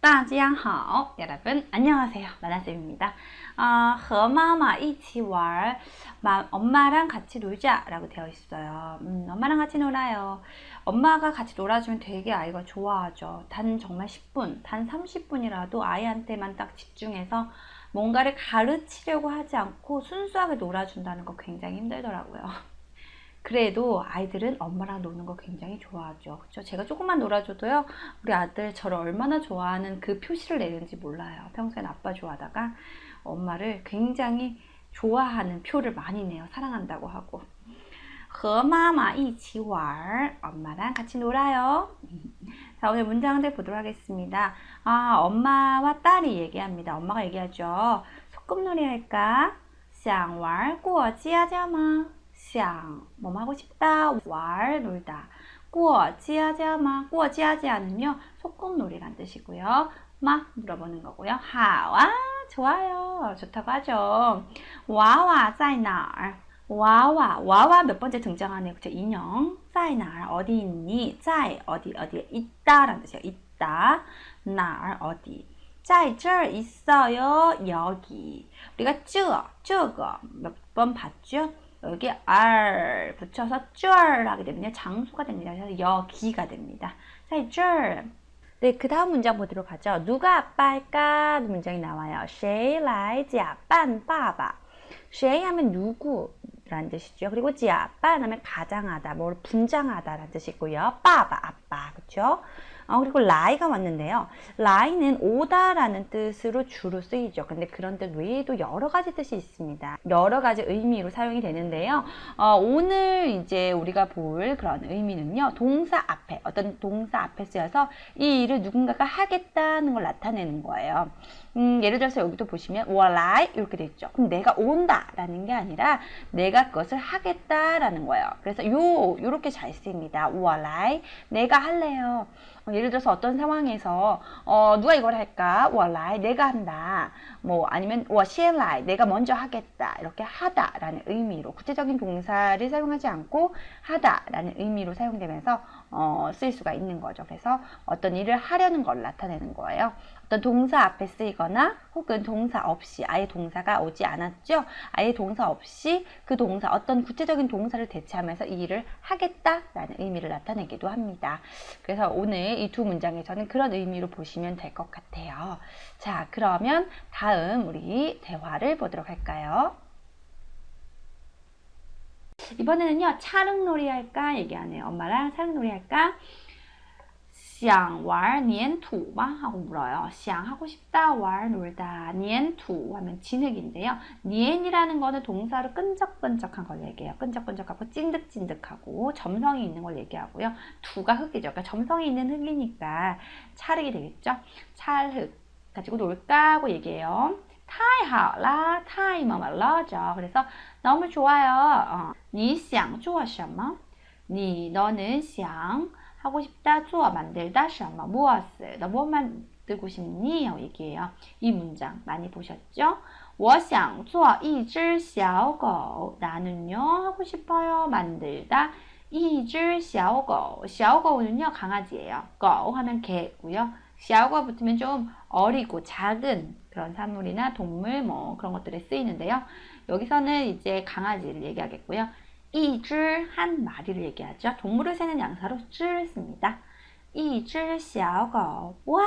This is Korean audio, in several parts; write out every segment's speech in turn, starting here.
大家好 여러분 안녕하세요 나나쌤입니다 아, 和妈妈一起玩 마- 엄마랑 같이 놀자 라고 되어 있어요 음, 엄마랑 같이 놀아요 엄마가 같이 놀아주면 되게 아이가 좋아하죠 단 정말 10분 단 30분이라도 아이한테만 딱 집중해서 뭔가를 가르치려고 하지 않고 순수하게 놀아준다는 거 굉장히 힘들더라고요 그래도 아이들은 엄마랑 노는 거 굉장히 좋아하죠. 그렇죠? 제가 조금만 놀아줘도요, 우리 아들 저를 얼마나 좋아하는 그 표시를 내는지 몰라요. 평소엔 아빠 좋아하다가 엄마를 굉장히 좋아하는 표를 많이 내요. 사랑한다고 하고. 和妈妈一起玩 엄마랑 같이 놀아요. 자, 오늘 문장들 보도록 하겠습니다. 아, 엄마와 딸이 얘기합니다. 엄마가 얘기하죠. 소꿉놀이 할까? 想玩过家家吗? 想, 뭐 하고 싶다, 왈, 놀다. 过家家吗? 过家家는요, 소꿉놀이란 뜻이고요. 막 물어보는 거고요. 하와, 좋아요. 좋다고 하죠. 와와, 在哪儿? 와와, 와와 몇 번째 등장하네요. 그쵸? 인형. 在哪儿? 어디 있니? 在, 어디, 어디에 있다. 라는 뜻이에요. 있다. 哪儿, 어디. 在这儿 있어요. 여기. 우리가 这,这个 몇 번 봤죠? 여기 r 붙여서 这儿 하게 되면요. 장소가 됩니다. 그래서 여기가 됩니다. 在这儿. 네, 그 다음 문장 보도록 하죠. 누가 아빠일까? 문장이 나와요. 谁来假扮爸爸?谁 하면 누구라는 뜻이죠. 그리고 假扮 하면 가장하다, 뭘 분장하다라는 뜻이고요. 빠바, 아빠, 그렇죠? 아, 그리고 라이가 왔는데요. 라이는 오다라는 뜻으로 주로 쓰이죠. 근데 그런 뜻 외에도 여러 가지 뜻이 있습니다. 여러 가지 의미로 사용이 되는데요. 어, 오늘 이제 우리가 볼 그런 의미는요. 동사 앞에 어떤 동사 앞에 쓰여서 이 일을 누군가가 하겠다는 걸 나타내는 거예요. 음, 예를 들어서 여기도 보시면 will I 이렇게 돼 있죠. 그럼 내가 온다라는 게 아니라 내가 그것을 하겠다라는 거예요. 그래서 요 요렇게 잘 쓰입니다. will I 내가 할래요. 어, 어, 예를 들어서 어떤 상황에서 어, 누가 이걸 할까? 我来 내가 한다. 뭐 아니면 我先来 내가 먼저 하겠다. 이렇게 하다라는 의미로 구체적인 동사를 사용하지 않고 하다라는 의미로 사용되면서 어, 쓸 수가 있는 거죠. 그래서 어떤 일을 하려는 걸 나타내는 거예요. 어떤 동사 앞에 쓰이거나 혹은 동사 없이 아예 동사가 오지 않았죠. 아예 동사 없이 그 동사 어떤 구체적인 동사를 대체하면서 이 일을 하겠다라는 의미를 나타내기도 합니다. 그래서 오늘 이 두 문장에서는 그런 의미로 보시면 될 것 같아요. 자, 그러면 다음 우리 대화를 보도록 할까요? 이번에는요, 차릉놀이 할까 얘기하네요. 엄마랑 차릉놀이 할까? 想玩粘土吗? 하고 물어요. 想 하고 싶다, 玩 놀다. 粘土 하면 진흙인데요. 粘이라는 거는 동사로 끈적끈적한 걸 얘기해요. 끈적끈적하고 찐득찐득하고 점성이 있는 걸 얘기하고요. 두가 흙이죠. 그러니까 점성이 있는 흙이니까 찰흙이 되겠죠. 찰흙 가지고 놀까 하고 얘기해요. 太好啦,太么么了죠. 그래서 너무 좋아요. 어. 你想做什么?你 너는 想 하고 싶다, 주어 만들다, 什么 무엇을 너 무엇 만들고 싶니? 하고 얘기해요. 이 문장 많이 보셨죠? 我想做一只小狗 나는요 하고 싶어요 만들다 一只小狗 小狗는요 강아지예요. 狗 하면 개고요. 小狗 붙으면 좀 어리고 작은 그런 사물이나 동물 뭐 그런 것들에 쓰이는데요. 여기서는 이제 강아지를 얘기하겠고요. 一只 한 마리를 얘기하죠. 동물을 세는 양사로 只 씁니다. 一只小狗. 와,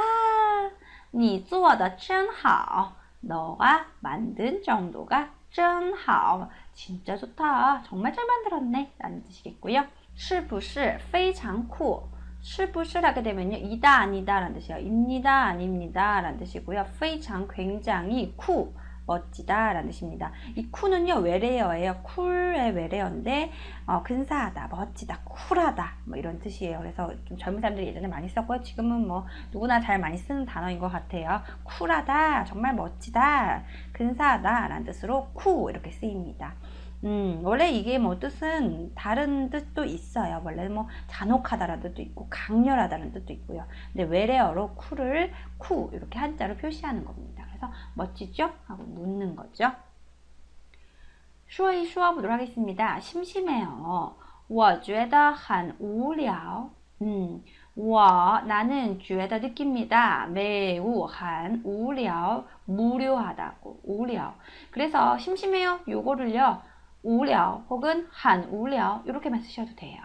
你做的真好. 너가 만든 정도가 真好. 진짜 좋다. 정말 잘 만들었네. 라는 뜻이겠고요. 是不是非常酷?是不是 하게 되면요. 이다 아니다 라는 뜻이에요. 입니다 아닙니다 라는 뜻이고요. 非常 굉장히酷 멋지다 라는 뜻입니다. 이 쿨은요 외래어예요. 쿨의 외래어인데 어, 근사하다, 멋지다, 쿨하다 뭐 이런 뜻이에요. 그래서 좀 젊은 사람들이 예전에 많이 썼고요. 지금은 뭐 누구나 잘 많이 쓰는 단어인 것 같아요. 쿨하다, 정말 멋지다, 근사하다 라는 뜻으로 쿨 이렇게 쓰입니다. 음, 원래 이게 뭐 뜻은 다른 뜻도 있어요. 원래 뭐 잔혹하다라는 뜻도 있고 강렬하다는 뜻도 있고요. 근데 외래어로 쿨을 쿠 이렇게 한자로 표시하는 겁니다. 그래서 멋지죠? 하고 묻는 거죠. 说一说 보도록 하겠습니다. 심심해요. 我觉得很无聊. 음, 와, 나는 주에다 느낍니다. 매우 한, 우려, 무료하다고, 우려. 그래서 심심해요. 요거를요, 우려 혹은 한, 우려 이렇게만 쓰셔도 돼요.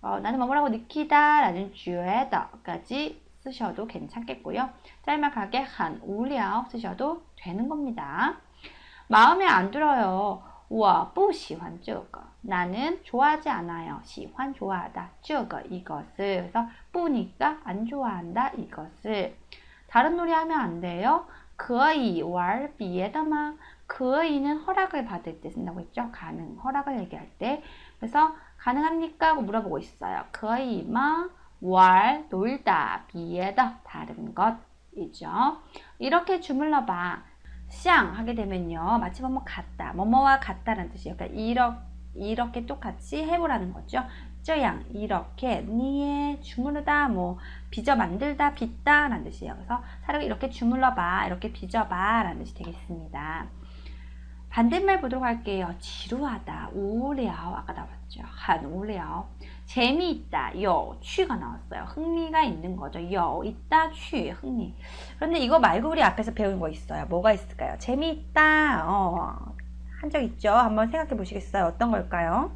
어, 나는 뭐뭐라고 느끼다 라는 주에다까지 쓰셔도 괜찮겠고요. 짤막하게 한, 우려 쓰셔도 되는 겁니다. 마음에 안 들어요. 我不喜欢这个. 나는 좋아하지 않아요. 喜欢 좋아하다. 这个 이것을. 그래서 뿌니까 안 좋아한다 이것을. 다른 놀이 하면 안 돼요. 可以玩别的吗? 그의는 허락을 받을 때 쓴다고 했죠. 가능, 허락을 얘기할 때. 그래서 가능합니까? 하고 물어보고 있어요. 그의마 월, 놀다, 비에다, 다른 것이죠. 이렇게 주물러 봐. 쌍 하게 되면요. 마치 뭐뭐 같다, 뭐뭐와 같다라는 뜻이에요. 그러니까 이렇게, 이렇게 똑같이 해보라는 거죠. 쩌양 이렇게 니에 주무르다 뭐 빚어 만들다 빚다 라는 뜻이에요. 그래서 사료 이렇게 주물러 봐 이렇게 빚어 봐 라는 뜻이 되겠습니다. 반대말 보도록 할게요. 지루하다, 우려 아까 나왔죠. 한 우려. 재미있다, 요, 취가 나왔어요. 흥미가 있는 거죠. 요, 있다, 취, 흥미. 그런데 이거 말고 우리 앞에서 배운 거 있어요. 뭐가 있을까요? 재미있다, 어, 한 적 있죠? 한번 생각해 보시겠어요? 어떤 걸까요?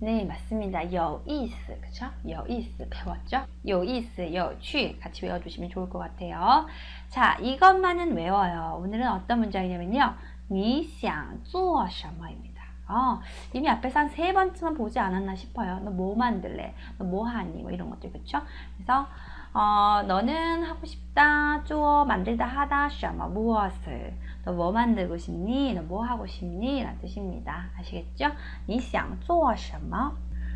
네, 맞습니다. 여이스, 그쵸? 여이스 배웠죠? 여이스, 여취 같이 외워두시면 좋을 것 같아요. 자, 이것만은 외워요. 오늘은 어떤 문장이냐면요. 你想做什么입니다. 어, 이미 앞에서 한 세 번쯤은 보지 않았나 싶어요. 너 뭐 만들래? 너 뭐 하니? 뭐 이런 것들, 그쵸? 그래서, 어, 너는 하고 싶다, 쪼어, 만들다, 하다, 什么, 무엇을. 너 뭐 만들고 싶니? 너 뭐 하고 싶니? 라는 뜻입니다. 아시겠죠? 你想做什么?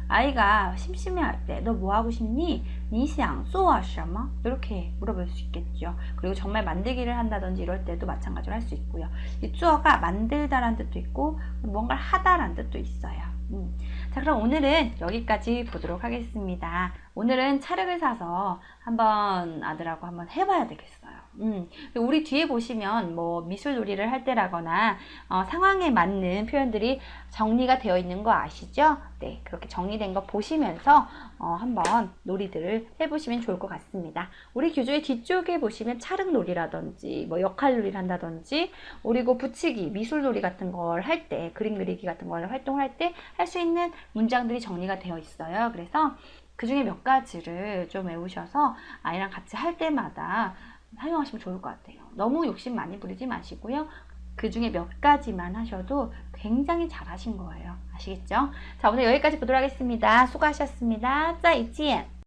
아이가 심심해할 때 너 뭐 하고 싶니? 니시앙 소아샤마 이렇게 물어볼 수 있겠죠. 그리고 정말 만들기를 한다든지 이럴 때도 마찬가지로 할 수 있고요. 이 쭈어가 만들다란 뜻도 있고 뭔가를 하다란 뜻도 있어요. 음. 자 그럼 오늘은 여기까지 보도록 하겠습니다. 오늘은 찰흙을 사서 한번 아들하고 한번 해봐야 되겠어요. 음, 우리 뒤에 보시면 뭐 미술 놀이를 할 때라거나 어, 상황에 맞는 표현들이 정리가 되어 있는 거 아시죠? 네, 그렇게 정리된 거 보시면서 어, 한번 놀이들을 해보시면 좋을 것 같습니다. 우리 교조의 뒤쪽에 보시면 찰흙 놀이라든지 뭐 역할 놀이를 한다든지 그리고 붙이기, 미술 놀이 같은 걸 할 때, 그림 그리기 같은 걸 활동할 때 할 수 있는 문장들이 정리가 되어 있어요. 그래서 그 중에 몇 가지를 좀 외우셔서 아이랑 같이 할 때마다 사용하시면 좋을 것 같아요. 너무 욕심 많이 부리지 마시고요. 그 중에 몇 가지만 하셔도 굉장히 잘 하신 거예요. 아시겠죠? 자, 오늘 여기까지 보도록 하겠습니다. 수고하셨습니다. 再见.